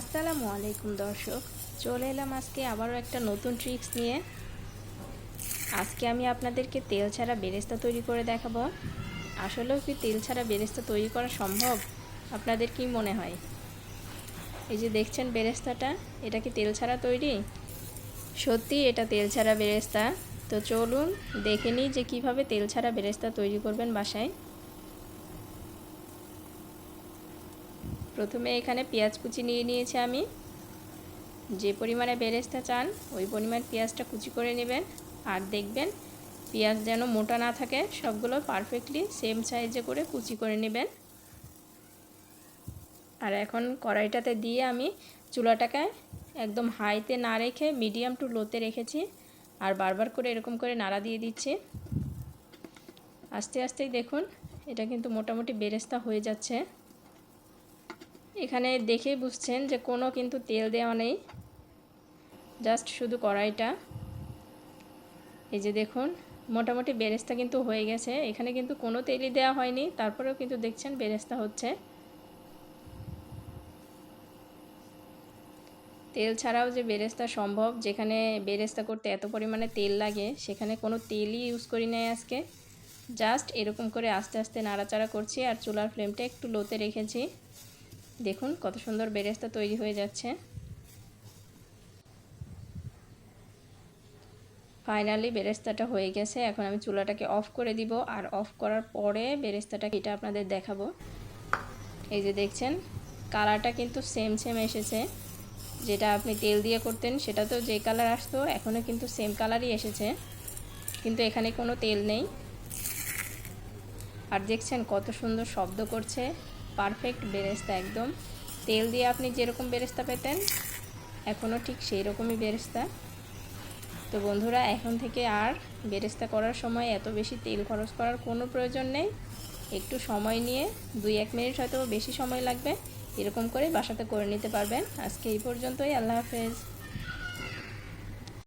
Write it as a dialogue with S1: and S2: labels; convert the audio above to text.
S1: আসসালামু আলাইকুম দর্শক, চলে এলাম আজকে আবারও একটা নতুন ট্রিক্স নিয়ে। আজকে আমি আপনাদেরকে তেল ছাড়া বেরেস্তা তৈরি করে দেখাবো। আসলেও কি তেল ছাড়া বেরেস্তা তৈরি করা সম্ভব? আপনাদের কি মনে হয়? এই যে দেখছেন বেরেস্তাটা, এটা কি তেল ছাড়া তৈরি? সত্যি এটা তেল ছাড়া বেরেস্তা। তো চলুন দেখে নিই যে কীভাবে তেল ছাড়া বেরেস্তা তৈরি করবেন বাসায়। প্রথমে এখানে পেঁয়াজ কুচি নিয়ে নিয়েছি আমি। যে পরিমাণে বেরেস্তা চান, ওই পরিমাণ পেঁয়াজটা কুচি করে নেবেন আর দেখবেন পেঁয়াজ যেন মোটা না থাকে, সবগুলো পারফেক্টলি সেম সাইজে করে কুচি করে নেবেন। আর এখন কড়াইটাতে দিয়ে আমি চুলাটাকে একদম হাইতে না রেখে মিডিয়াম টু লোতে রেখেছি আর বারবার করে এরকম করে নাড়া দিয়ে দিচ্ছি। আস্তে আস্তেই দেখুন, এটা কিন্তু মোটামুটি বেরেস্তা হয়ে যাচ্ছে। এখানে দেখেই বুঝছেন যে কোনো কিন্তু তেল দেওয়া নেই। জাস্ট শুধু কড়াইটা। এই যে দেখুন, মোটামুটি বেরেস্তা কিন্তু হয়ে গেছে। এখানে কিন্তু কোনো তেলই দেওয়া হয়নি। তারপরেও কিন্তু দেখছেন বেরেস্তা হচ্ছে। তেল ছাড়াও যে বেরেস্তা সম্ভব, যেখানে বেরেস্তা করতে এত পরিমাণে তেল লাগে, সেখানে কোনো তেলই ইউজ করি নাই আজকে। জাস্ট এরকম করে আস্তে আস্তে নাড়াচাড়া করছি আর চুলার ফ্লেমটা একটু লোতে রেখেছি। দেখুন কত সুন্দর বেরেস্তা তৈরি হয়ে যাচ্ছে। ফাইনালি বেরেস্তাটা হয়ে গেছে। এখন আমি চুলাটাকে অফ করে দিব। আর অফ করার পরে বেরেস্তাটা এটা আপনাদের দেখাবো। এই যে দেখছেন, কালারটা কিন্তু সেম সেম এসেছে। যেটা আপনি তেল দিয়ে করতেন সেটা তো যে কালার আসতো এখনও কিন্তু সেম কালারই এসেছে। কিন্তু এখানে কোনো তেল নেই। আর দেখছেন কত সুন্দর শব্দ করছে। পারফেক্ট বেরেস্তা একদম। তেল দিয়ে আপনি যেরকম বেরেস্তা পেতেন এখনও ঠিক সেই রকমই বেরেস্তা। তো বন্ধুরা, এখন থেকে আর বেরেস্তা করার সময় এত বেশি তেল খরচ করার কোনো প্রয়োজন নেই। একটু সময় নিয়ে, দুই এক মিনিট হয়তো বেশি সময় লাগবে, এরকম করে বাসাতে করে নিতে পারবেন। আজকে এই পর্যন্তই, আল্লাহ হাফেজ।